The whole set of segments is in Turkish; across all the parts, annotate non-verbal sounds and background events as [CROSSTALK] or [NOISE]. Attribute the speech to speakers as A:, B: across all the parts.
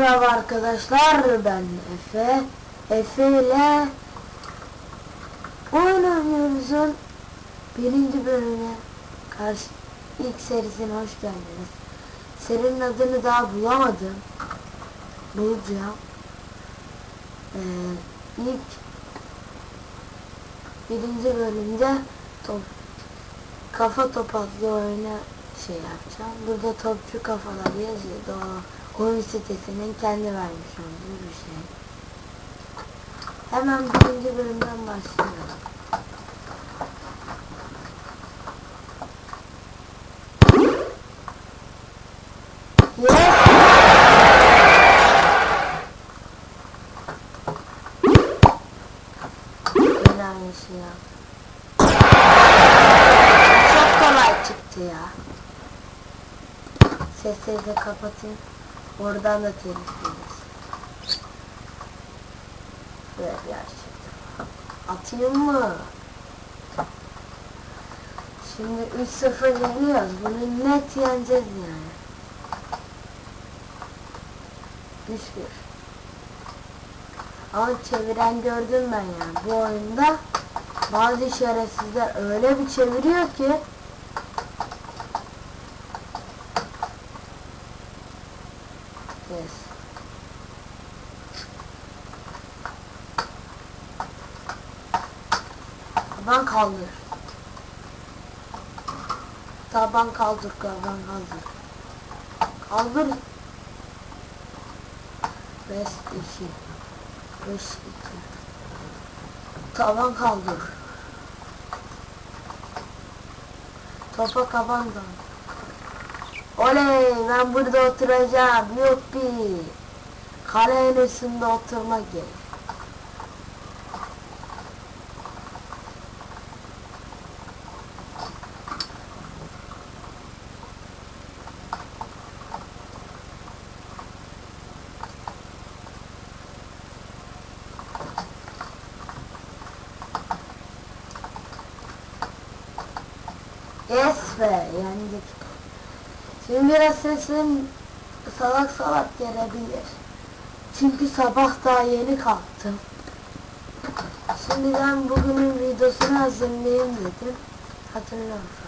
A: Merhaba arkadaşlar ben Efe. Efe ile oyun oynuyoruz'un birinci bölümüne karşı ilk serisine hoş geldiniz. Serinin adını daha bulamadım. Bulacağım. Ee, ilk birinci bölümde top, kafa top adlı oyuna şey yapacağım. Burada topçu kafalar yazıyordu. O oyun sitesinin kendi vermiş olduğu bir şey. Hemen birinci bölümden başlayalım. Yes! Yine aynısı ya. Çok kolay çıktı ya. De kapatayım. Oradan da telif yeriz. Ver gerçekten. Atayım mı? Şimdi 3-0 yeniyoruz. Bunu net yeneceğiz yani. 3-1. Ama çeviren gördüm ben yani. Bu oyunda bazı şerefsizler öyle bir çeviriyor ki Yes. Taban kaldır. Taban kaldır, taban kaldır. Kaldır. 5 2 5 2 Taban kaldır. Topa kaban da. Oley ben burada oturacağım. Yuppi. Kalenin üstünde oturmak gerek. Yes be yendik. Şimdi biraz sesim salak salak gelebilir. Çünkü sabah daha yeni kalktım. Şimdiden bugünün videosunu hazırlayayım dedim. Hatırlıyorum şu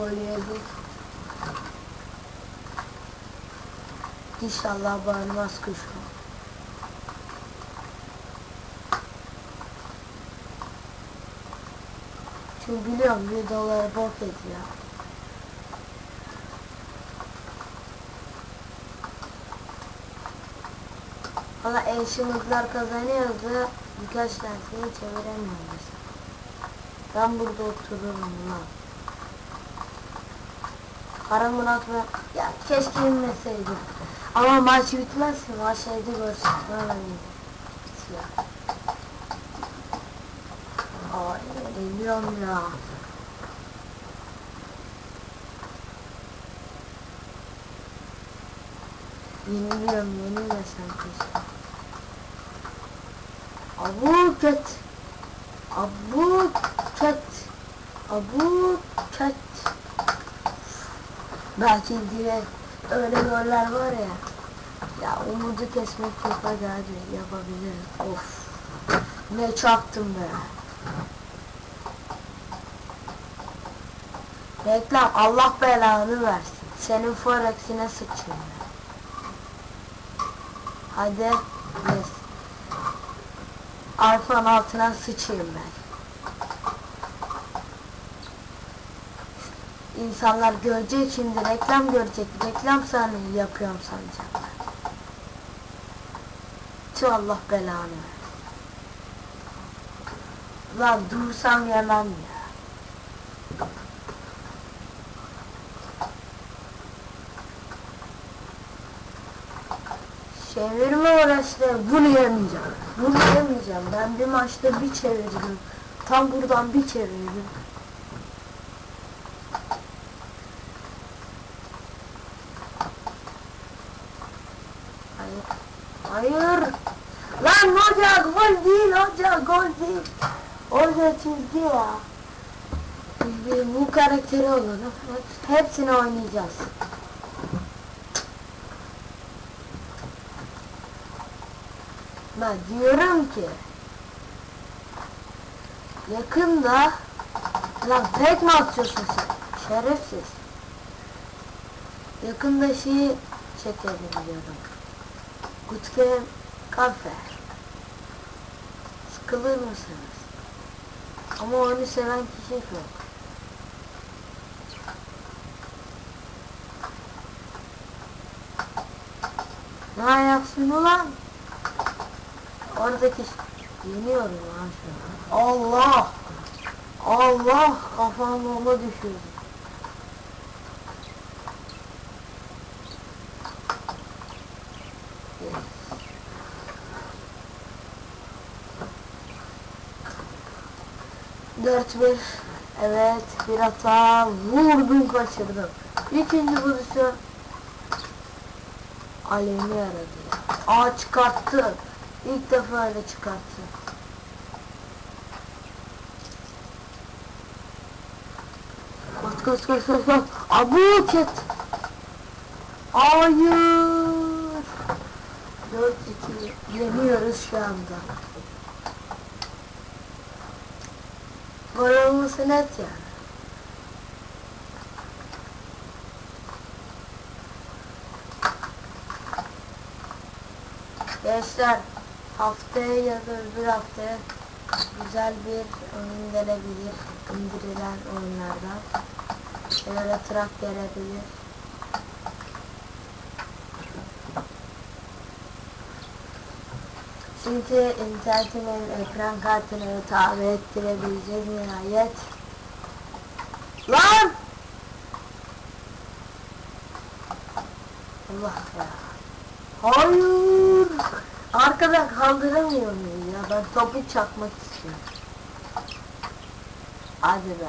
A: anda. Gol yedik. İnşallah bağırmaz kuşum. Çünkü biliyorum videoları bok ediyor. Valla eşimizler kazanıyordu. Birkaç tanesini çeviremiyoruz. Ben burada otururum lan. Kara Murat ya keşke inmeseydim. Ama maç bitmez ki maç şeyde görsün. Siyah. Ay geliyorum ya. Yeniliyorum yenilmesem keşke. Abu ket. Abu ket. Abu ket. Belki diye öyle goller var ya. Ya umudu kesmek çok acayip yapabilirim. Of. Ne çaktım be. Reklam Allah belanı versin. Senin forex'ine sıçayım ben. Hadi. Yes. Arfan altına sıçayım ben. İnsanlar görecek şimdi reklam görecek. Reklam sahneyi yapıyorum sanacaklar. Tüh Allah belanı versin. Lan dursam yemem ya. Çevirme uğraşları bunu yemeyeceğim. Bunu yemeyeceğim. Ben bir maçta bir çevirdim. Tam buradan bir çevirdim. Hayır. Lan hoca gol değil hoca gol değil. Hoca çizdi ya. Biz bu karakteri olalım. Hep, hepsini oynayacağız. Ben diyorum ki yakında lan tek mi atıyorsun sen? Şerefsiz. Yakında şeyi çekelim diyorum. Gutke kafe. Sıkılır mısınız? Ama onu seven kişi yok. Ne ayaksın ulan? Oradaki yeniyorum lan şu an. Allah! Allah! Kafam bomba düşürdü. Dört bir. Evet bir hata vurdum kaçırdım. İkinci pozisyon alemi yaradı ya. Aa çıkarttı. İlk defa öyle çıkarttı. Kaç kaç kaç kaç kaç. Abu ket. Hayır. 4-2 yeniyoruz şu anda. Olması net yani. Gençler haftaya ya da öbür haftaya güzel bir oyun gelebilir. indirilen oyunlardan. Şeylere trak gelebilir. Çünkü internetimin ekran kartını tabi ettirebileceğim nihayet. Lan! Allah ya. Hayır! Arkadan kaldıramıyor muyum ya? Ben topu çakmak istiyorum. Hadi be.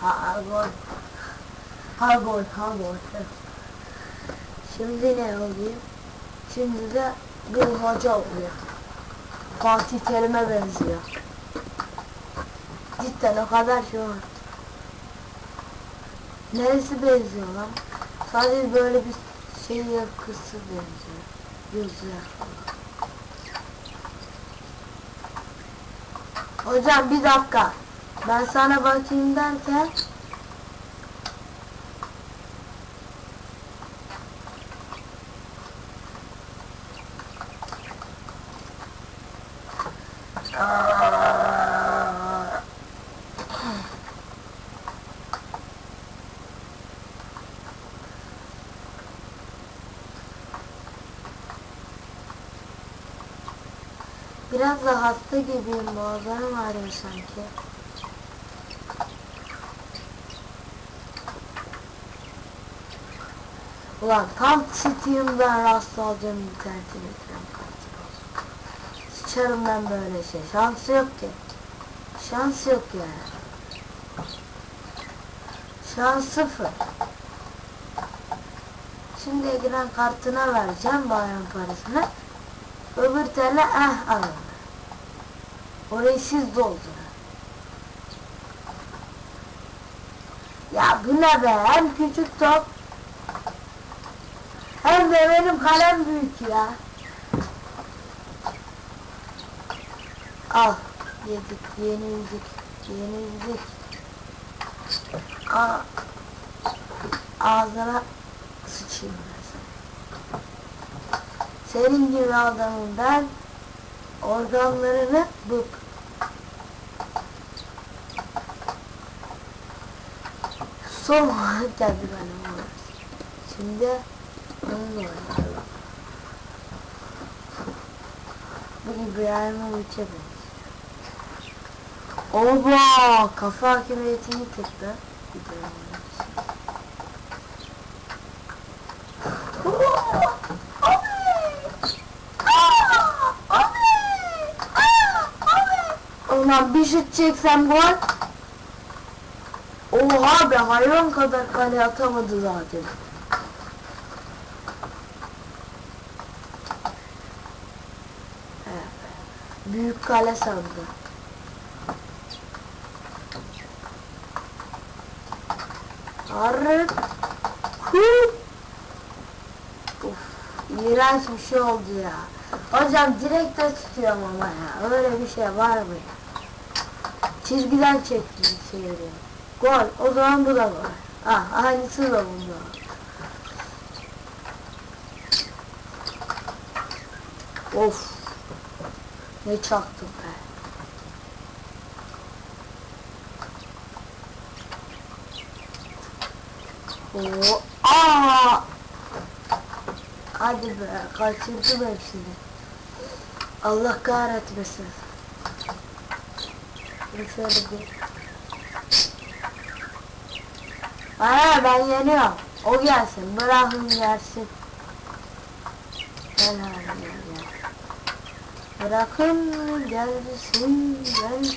A: Ha gol. Ha gol, ha gol. Şimdi ne oluyor? Şimdi de bir hoca oluyor. Fatih Terim'e benziyor. Cidden o kadar şey var. Neresi benziyor lan? Sadece böyle bir şey yapısı benziyor. Gözü. Hocam bir dakika. Ben sana bakayım derken Aa, Biraz da hasta gibiyim boğazlarım ağrıyor sanki. Ulan tam Steam'den rast alacağım internetin ekran kartı. Sıçarım ben böyle şey. Şansı yok ki. Şans yok yani. Şans sıfır. Şimdi ekran kartına vereceğim bayram parasını. Öbür tane eh alın. Orayı siz doldurun. Ya bu ne be? Hem küçük top hem de benim kalem büyük ya. Al. Yedik, yenildik, yenildik. Aa, ağzına sıçayım ben. Senin gibi adamım ben organlarını bık. Son olarak geldi benim. Şimdi. Bu İbrahimovic'e benziyor. Oba! Kafa hakimiyetini tuttu. Ulan bir şut çeksem gol. Oha be hayvan kadar kale atamadı zaten. Büyük kale sandı. Arık. Uf, iğrenç bir şey oldu ya. Hocam direkte tutuyorum ama ya. Öyle bir şey var mı ya? Çizgiden çekti çeviriyor. Gol. O zaman bu da gol. Ah, aynısı da bunda. Of. Ne çaktım be. Oo. Aa! Hadi be, kaçırdım hepsini. Allah kahretmesin. Dur şöyle bir. Aa ben yeniyorum. O gelsin. Bırakın gelsin. Gel abi. Bırakın gelsin gel.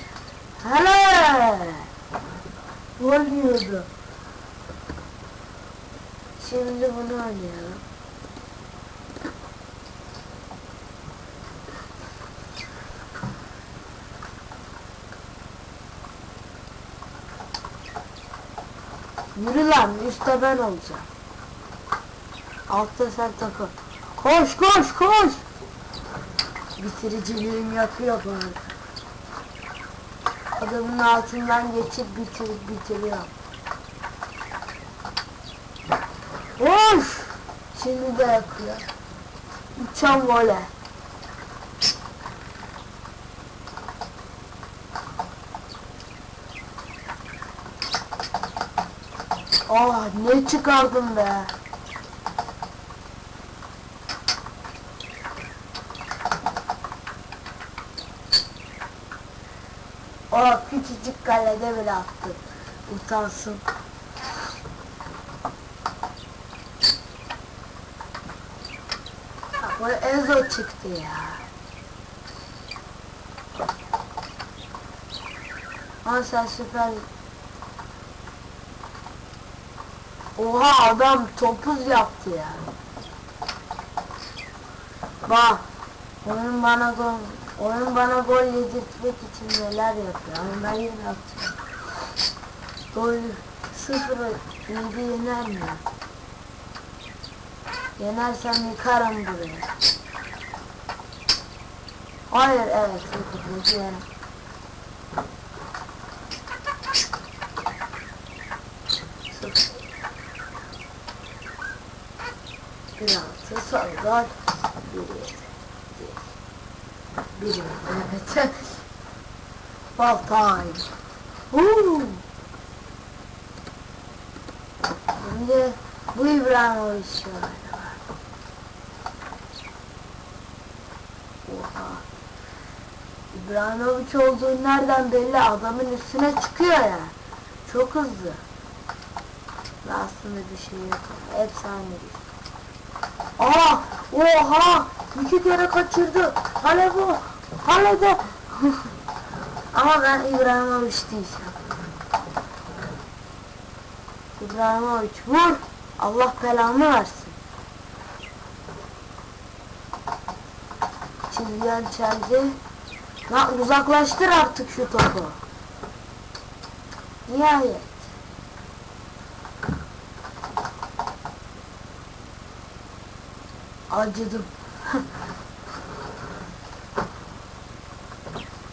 A: Hele! Gol yiyordu. Şimdi bunu oynayalım. Yürü lan üstte ben olacağım. Altta sen takıl. Koş koş koş. Bitiriciliğim yapıyor bari. Adamın altından geçip bitirip bitiriyor. Koş. Şimdi de yapıyor. Uçan vole. Ah ne çıkardım be. O küçücük kalede bile attı. Utansın. Bu Ezo çıktı ya. Ama sen süper Oha adam topuz yaptı ya. Bak. Oyun bana gol, oyun bana gol yedirtmek için neler yapıyor. Ama ben yine atıyorum. Gol sıfırı yedi yener mi? Yenersem yıkarım buraya. Hayır evet sıfır yedi. Sıfır. Bir Bir yedi. Evet. Baltay. Huu. Şimdi bu İbrahimovic var. Oha. İbrahimovic olduğu nereden belli adamın üstüne çıkıyor ya. Çok hızlı. Aslında bir şey yok. Efsane bir şey. Aa! Oha! İki kere kaçırdı. Hale bu. Hale de. [LAUGHS] Ama ben İbrahimovic diyeceğim. İbrahimovic vur. Allah belamı versin. Çizgiyen çeldi. Lan uzaklaştır artık şu topu. Nihayet. Acıdım.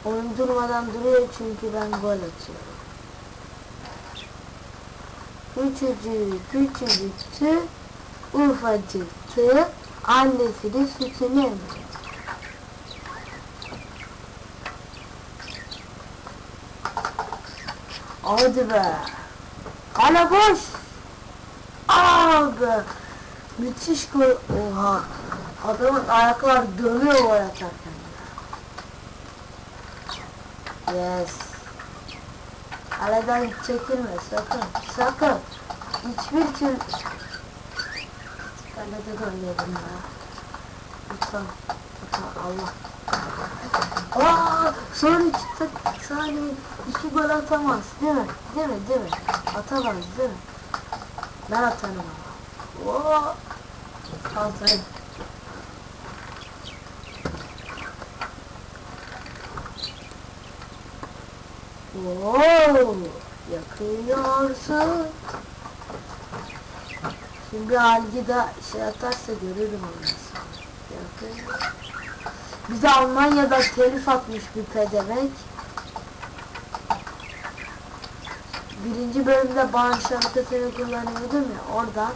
A: Oyun durmadan duruyor çünkü ben gol atıyorum. Küçücük küçücüktü, ufacıktı, annesi de sütünü emdi. Hadi be. Boş. Abi. Müthiş gol. Oha. Adamın ayaklar dönüyor gol atarken. Yes. Kaleden çekilme sakın. Sakın. Hiçbir tür... Kalede gol yedim ya. Lütfen. Lütfen Allah. Aa, son iki tık saniye iki gol atamaz değil mi? Değil mi? Değil mi? Atamaz değil mi? Ben atarım ama. Oo. Kalsayım. Oo, yakıyorsun. Şimdi Algida şey atarsa görürüm onu. Bize Almanya'da telif atmış bir pedevenk. Birinci bölümde bağış şarkısını kullanıyordum ya oradan.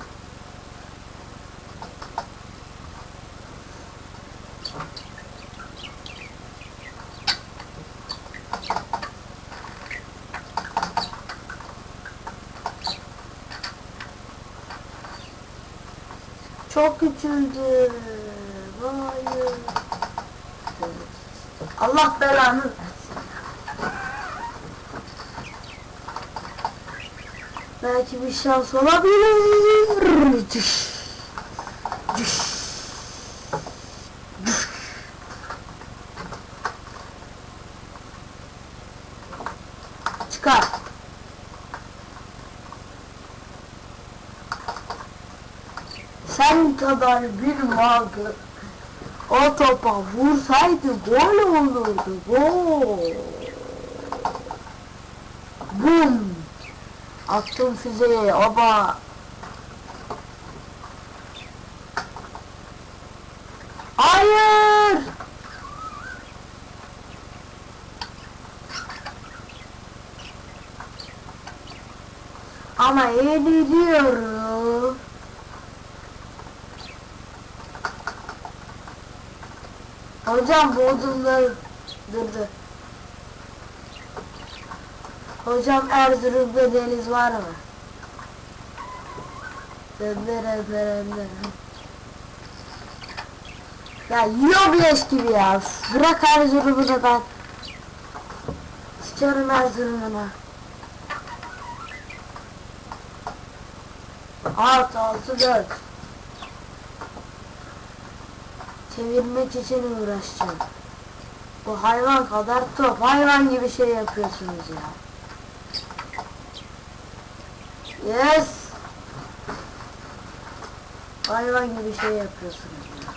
A: Çok küçüldü. Hayır. Allah belanı. Belki bir şans olabilir. Kadar bir magı o topa vursaydı gol olurdu. Gol. Bum. Attım füzeyi oba. Hayır. Ama yeniliyorum. Hocam Bodrum'da durdu. Hocam Erzurum'da deniz var mı? Döndür döndür döndür. Ya yiyor leş gibi ya. Bırak Erzurum'u da ben. Sıçarım Erzurum'una. Alt altı dört. Çevirmek için uğraşacağım. Bu hayvan kadar top. Hayvan gibi şey yapıyorsunuz ya. Yes. Hayvan gibi şey yapıyorsunuz ya.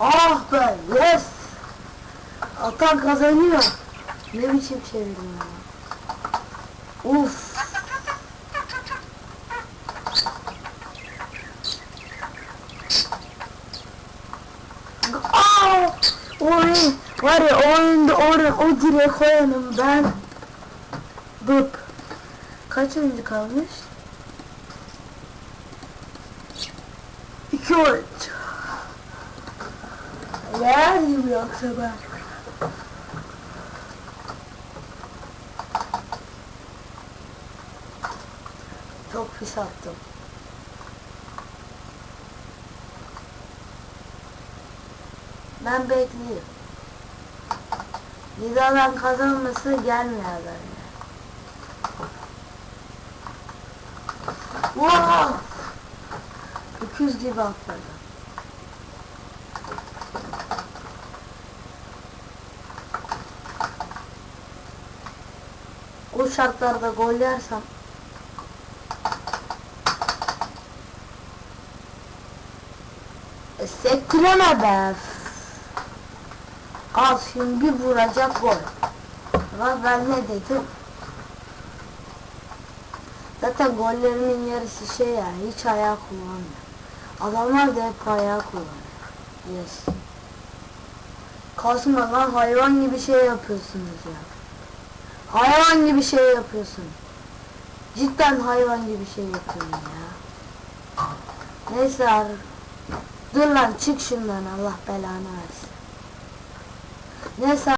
A: Ah be yes. Atan kazanıyor. Ne biçim çevirdim ya. Uf. Aa! Oy, var ya o oyunda oraya o direğe koyanım ben. Bıp. Kaç oyuncu kalmış? İki oyuncu. Yerdim yoksa ben. Çok pis attım. Ben bekleyeyim. Lidadan kazanması gelmiyor böyle. Wow! Öküz gibi atladı. O şartlarda gol yersem E, Sektireme be. Al şimdi bir vuracak gol. Bak ben ne dedim? Zaten gollerimin yarısı şey ya hiç ayağı kullanmıyor. Adamlar da hep ayağı kullanıyor. Yes. Kasma lan hayvan gibi şey yapıyorsunuz ya. Hayvan gibi şey yapıyorsun. Cidden hayvan gibi şey yapıyorum ya. Neyse abi. Dur lan çık şundan Allah belanı versin. Neyse